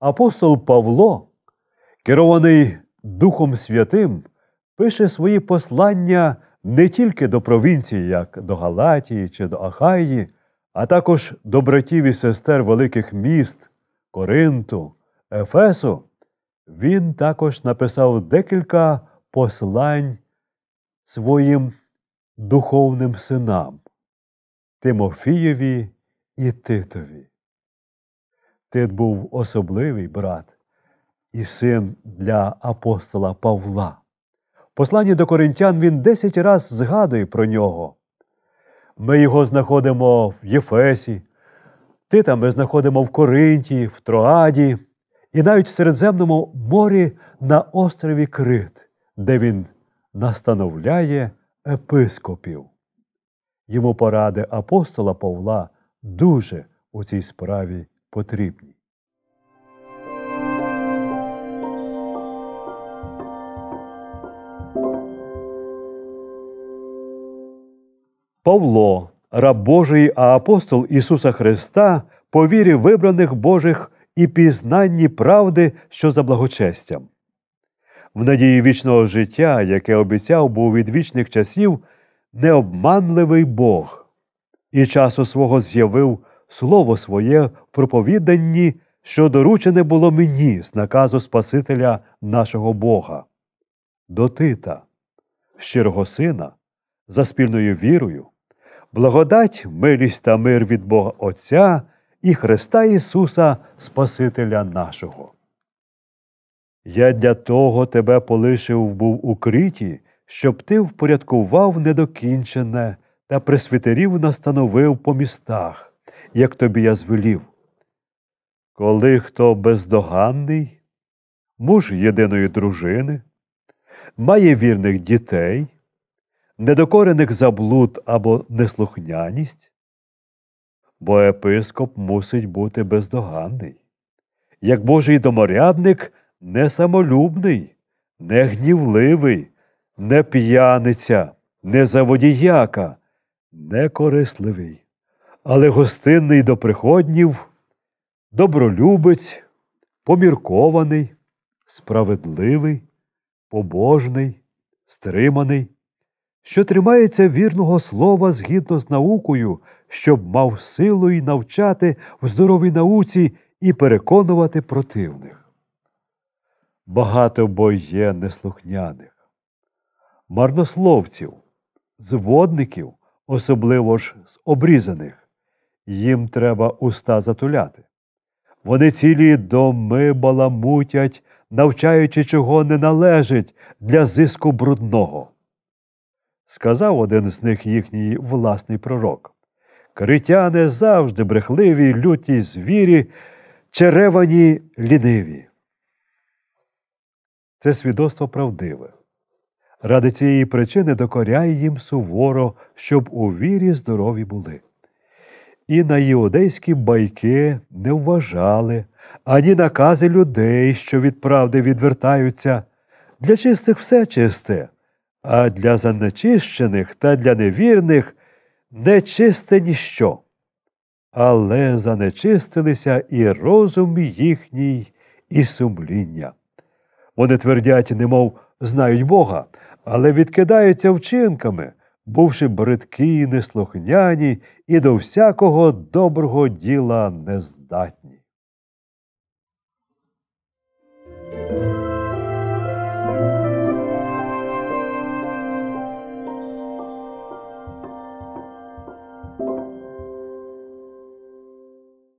Апостол Павло, керований Духом Святим, пише свої послання не тільки до провінції, як до Галатії чи до Ахаї, а також до братів і сестер великих міст Коринту, Ефесу. Він також написав декілька послань своїм духовним синам Тимофієві і Титові. Тит був особливий брат і син для апостола Павла. В посланні до коринтян він десять раз згадує про нього. Ми його знаходимо в Єфесі, Тита ми знаходимо в Коринті, в Троаді і навіть в Середземному морі на острові Крит, де він настановляє епископів. Йому поради апостола Павла дуже у цій справі потрібні. Павло, раб Божий, а апостол Ісуса Христа, по вірі вибраних Божих і пізнанні правди, що за благочестям. В надії вічного життя, яке обіцяв був від вічних часів, необманливий Бог, і часу свого з'явив слово своє в проповіданні, що доручене було мені з наказу Спасителя нашого Бога, до Тита, щирого сина, за спільною вірою, благодать, милість та мир від Бога Отця і Христа Ісуса, Спасителя нашого. Я для того тебе полишив був у криті, щоб ти впорядкував недокінчене та пресвітерів настановив по містах, як тобі я звелів. Коли хто бездоганний, муж єдиної дружини, має вірних дітей, недокорених за блуд або неслухняність, бо епископ мусить бути бездоганний, як Божий доморядник не самолюбний, не гнівливий, не п'яниця, не заводіяка, не корисливий, але гостинний до приходнів, добролюбець, поміркований, справедливий, побожний, стриманий, що тримається вірного слова згідно з наукою, щоб мав силу й навчати в здоровій науці і переконувати противних. Багато бо є неслухняних, марнословців, зводників, особливо ж з обрізаних, їм треба уста затуляти. Вони цілі доми баламутять, навчаючи, чого не належить для зиску брудного. Сказав один з них їхній власний пророк Критяни завжди брехливі, люті звірі, черевані ліниві. Це свідоцтво правдиве. Ради цієї причини докоряй їм суворо, щоб у вірі здорові були. І на іудейські байки не вважали, ані накази людей, що від правди відвертаються. Для чистих все чисте, а для занечищених та для невірних нечисте ніщо. Але занечистилися і розум їхній, і сумління. Вони твердять, немов знають Бога, але відкидаються вчинками, бувши бридкі, неслухняні і до всякого доброго діла нездатні.